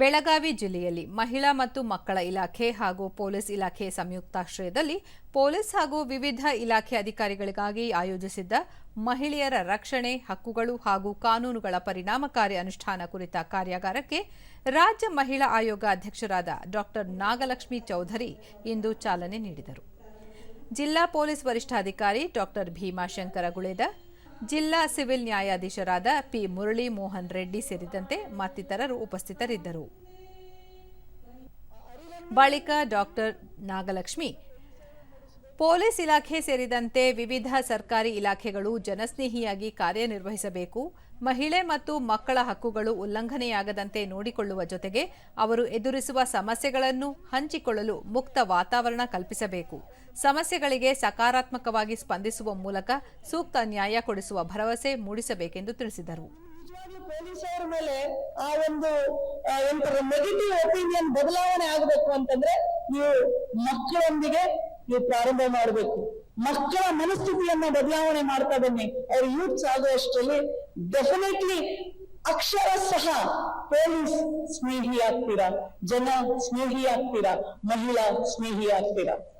ಬೆಳಗಾವಿ ಜಿಲ್ಲೆಯಲ್ಲಿ ಮಹಿಳಾ ಮತ್ತು ಮಕ್ಕಳ ಇಲಾಖೆ ಹಾಗೂ ಪೊಲೀಸ್ ಇಲಾಖೆ ಸಂಯುಕ್ತಾಶ್ರಯದಲ್ಲಿ ಪೊಲೀಸ್ ಹಾಗೂ ವಿವಿಧ ಇಲಾಖೆ ಅಧಿಕಾರಿಗಳಿಗಾಗಿ ಆಯೋಜಿಸಿದ್ದ ಮಹಿಳೆಯರ ರಕ್ಷಣೆ, ಹಕ್ಕುಗಳು ಹಾಗೂ ಕಾನೂನುಗಳ ಪರಿಣಾಮಕಾರಿ ಅನುಷ್ಠಾನ ಕುರಿತ ಕಾರ್ಯಾಗಾರಕ್ಕೆ ರಾಜ್ಯ ಮಹಿಳಾ ಆಯೋಗ ಅಧ್ಯಕ್ಷರಾದ ಡಾಕ್ಟರ್ ನಾಗಲಕ್ಷ್ಮಿ ಚೌಧರಿ ಇಂದು ಚಾಲನೆ ನೀಡಿದರು. ಜಿಲ್ಲಾ ಪೊಲೀಸ್ ವರಿಷ್ಠಾಧಿಕಾರಿ ಡಾಕ್ಟರ್ ಭೀಮಾಶಂಕರ ಗುಳೇದ ಜಿಲ್ಲಾ ಸಿವಿಲ್ ನ್ಯಾಯಾಧೀಶರಾದ ಪಿ ಮುರಳಿ ಮೋಹನ್ ರೆಡ್ಡಿ ಸೇರಿದಂತೆ ಮತ್ತಿತರರು ಉಪಸ್ಥಿತರಿದ್ದರು. ಬಳಿಕ ಡಾಕ್ಟರ್ ನಾಗಲಕ್ಷ್ಮಿ ಪೊಲೀಸ್ ಇಲಾಖೆ ಸೇರಿದಂತೆ ವಿವಿಧ ಸರ್ಕಾರಿ ಇಲಾಖೆಗಳು ಜನಸ್ನೇಹಿಯಾಗಿ ಕಾರ್ಯನಿರ್ವಹಿಸಬೇಕು. ಮಹಿಳೆ ಮತ್ತು ಮಕ್ಕಳ ಹಕ್ಕುಗಳು ಉಲ್ಲಂಘನೆಯಾಗದಂತೆ ನೋಡಿಕೊಳ್ಳುವ ಜೊತೆಗೆ ಅವರು ಎದುರಿಸುವ ಸಮಸ್ಯೆಗಳನ್ನು ಹಂಚಿಕೊಳ್ಳಲು ಮುಕ್ತ ವಾತಾವರಣ ಕಲ್ಪಿಸಬೇಕು. ಸಮಸ್ಯೆಗಳಿಗೆ ಸಕಾರಾತ್ಮಕವಾಗಿ ಸ್ಪಂದಿಸುವ ಮೂಲಕ ಸೂಕ್ತ ನ್ಯಾಯ ಕೊಡಿಸುವ ಭರವಸೆ ಮೂಡಿಸಬೇಕೆಂದು ತಿಳಿಸಿದರು. ಪೊಲೀಸರ ಮೇಲೆ ಆ ಒಂದು ನೆಗೆಟಿವ್ ಒಪಿನಿಯನ್ ಬದಲಾವಣೆ ಆಗಬೇಕು ಅಂತಂದ್ರೆ ನೀವು ಮಕ್ಕಳೊಂದಿಗೆ ನೀವು ಪ್ರಾರಂಭ ಮಾಡಬೇಕು. ಮಕ್ಕಳ ಮನಸ್ಥಿತಿಯನ್ನ ಬದಲಾವಣೆ ಮಾಡ್ತಾ ಬನ್ನಿ. ಅವ್ರು ಯೂತ್ಸ್ ಆಗುವಷ್ಟರಲ್ಲಿ ಡೆಫಿನೆಟ್ಲಿ ಅಕ್ಷರ ಸಹ ಪೊಲೀಸ್ ಸ್ನೇಹಿ ಆಗ್ತೀರಾ ಜನ ಸ್ನೇಹಿ ಆಗ್ತೀರಾ ಮಹಿಳಾ ಸ್ನೇಹಿ ಆಗ್ತೀರಾ